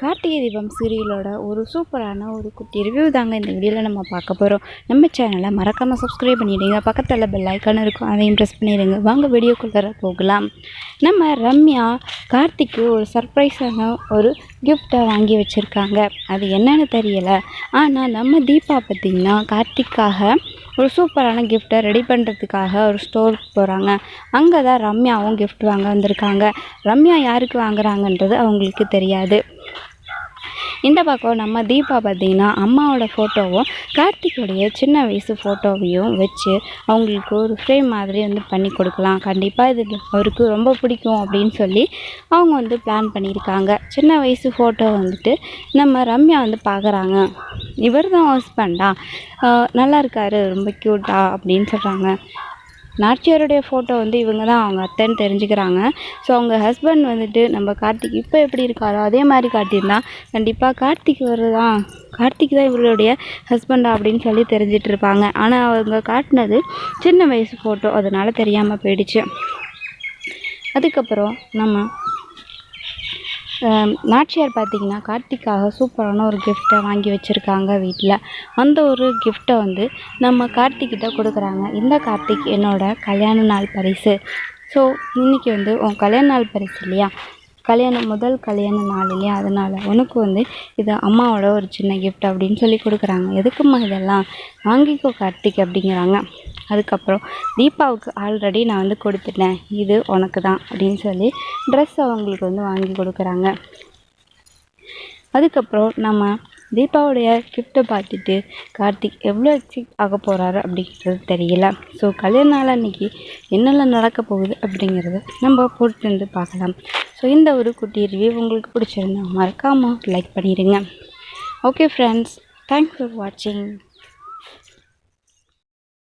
கார்த்திகை தீபம் சீரியலோட ஒரு சூப்பரான ஒரு குட்டி ரிவ்யூ தாங்க இந்த வீடியோவில் நம்ம பார்க்க போகிறோம் நம்ம சேனலை மறக்காமல் சப்ஸ்கிரைப் பண்ணிவிடுங்க பக்கத்தில் பெல் ஐக்கான இருக்கும். அதையும் ப்ரெஸ் பண்ணிடுங்க. வாங்க வீடியோக்குள்ளே போகலாம். நம்ம ரம்யா கார்த்திக்கு ஒரு சர்ப்ரைஸான ஒரு கிஃப்ட்டை வாங்கி வச்சுருக்காங்க. அது என்னன்னு தெரியலை. ஆனால் நம்ம தீபா பார்த்திங்கன்னா கார்த்திக்காக ஒரு சூப்பரான கிஃப்ட்டை ரெடி பண்ணுறதுக்காக ஒரு ஸ்டோருக்கு போகிறாங்க அங்கே தான் ரம்யாவும் கிஃப்ட் வாங்க வந்திருக்காங்க. ரம்யா யாருக்கு வாங்குறாங்கன்றது அவங்களுக்கு தெரியாது. இந்த பக்கம் நம்ம தீபா பார்த்திங்கன்னா அம்மாவோட ஃபோட்டோவும் கார்த்திகோடைய சின்ன வயசு ஃபோட்டோவையும் வச்சு அவங்களுக்கு ஒரு ஃப்ரேம் மாதிரி வந்து பண்ணி கொடுக்கலாம். கண்டிப்பாக இது அவருக்கு ரொம்ப பிடிக்கும் அப்படின்னு சொல்லி அவங்க வந்து பிளான் பண்ணியிருக்காங்க. சின்ன வயசு ஃபோட்டோ வந்துட்டு நம்ம ரம்யா வந்து பார்க்குறாங்க. இவர் தான் ஹஸ்பண்டா நல்லா இருக்காரு ரொம்ப க்யூட்டா அப்படின்னு சொல்கிறாங்க நாச்சியாருடைய ஃபோட்டோ வந்து இவங்க தான் அவங்க அத்தைன்னு தெரிஞ்சுக்கிறாங்க. ஸோ அவங்க ஹஸ்பண்ட் வந்துட்டு நம்ம கார்த்திக் இப்போ எப்படி இருக்காரோ அதே மாதிரி காட்டியிருந்தான் கண்டிப்பாக கார்த்திக் வருதான் கார்த்திக் தான் இவருடைய ஹஸ்பண்டா அப்படின்னு சொல்லி தெரிஞ்சிட்டு இருப்பாங்க ஆனால் அவங்க காட்டினது சின்ன வயசு ஃபோட்டோ அதனால் தெரியாமல் போயிடுச்சு. அதுக்கப்புறம் நம்ம நாச்சியார் பார்த்தீங்கன்னா கார்த்திக்காக சூப்பரான ஒரு கிஃப்ட்டை வாங்கி வச்சுருக்காங்க வீட்டில் அந்த ஒரு கிஃப்ட்டை வந்து நம்ம கார்த்திக்கிட்ட கொடுக்குறாங்க. இந்த கார்த்திக் என்னோட கல்யாண நாள் பரிசு. ஸோ இன்றைக்கி வந்து உன் கல்யாண நாள் பரிசு இல்லையா? கல்யாணம் முதல் கல்யாண நாள் இல்லையா? அதனால் உனக்கு வந்து இது அம்மாவோட ஒரு சின்ன கிஃப்ட் அப்படின்னு சொல்லி கொடுக்குறாங்க. எதுக்கும்மா இதெல்லாம்? வாங்கிக்கோ கார்த்திக் அப்படிங்கிறாங்க. அதுக்கப்புறம் தீபாவுக்கு ஆல்ரெடி நான் வந்து கொடுத்துட்டேன். இது உனக்கு தான் அப்படின்னு சொல்லி ட்ரெஸ் அவங்களுக்கு வந்து வாங்கி கொடுக்குறாங்க. அதுக்கப்புறம் நம்ம தீபாவுடைய கிஃப்ட்டை பார்த்துட்டு கார்த்திக் எவ்வளோ எக்ஸைட் ஆக போகிறாரு அப்படிங்கிறது தெரியல. ஸோ கல்யாண நாள் அன்னைக்கு என்னெல்லாம் நடக்க போகுது அப்படிங்கிறத நம்ம பொறுத்திருந்து பார்க்கலாம். ஸோ இந்த ஒரு குட்டி ரிவ்யூ உங்களுக்கு பிடிச்சிருந்தா மறக்காமல் லைக் பண்ணிடுங்க. ஓகே ஃப்ரெண்ட்ஸ் தேங்க்ஸ் ஃபார் வாட்சிங்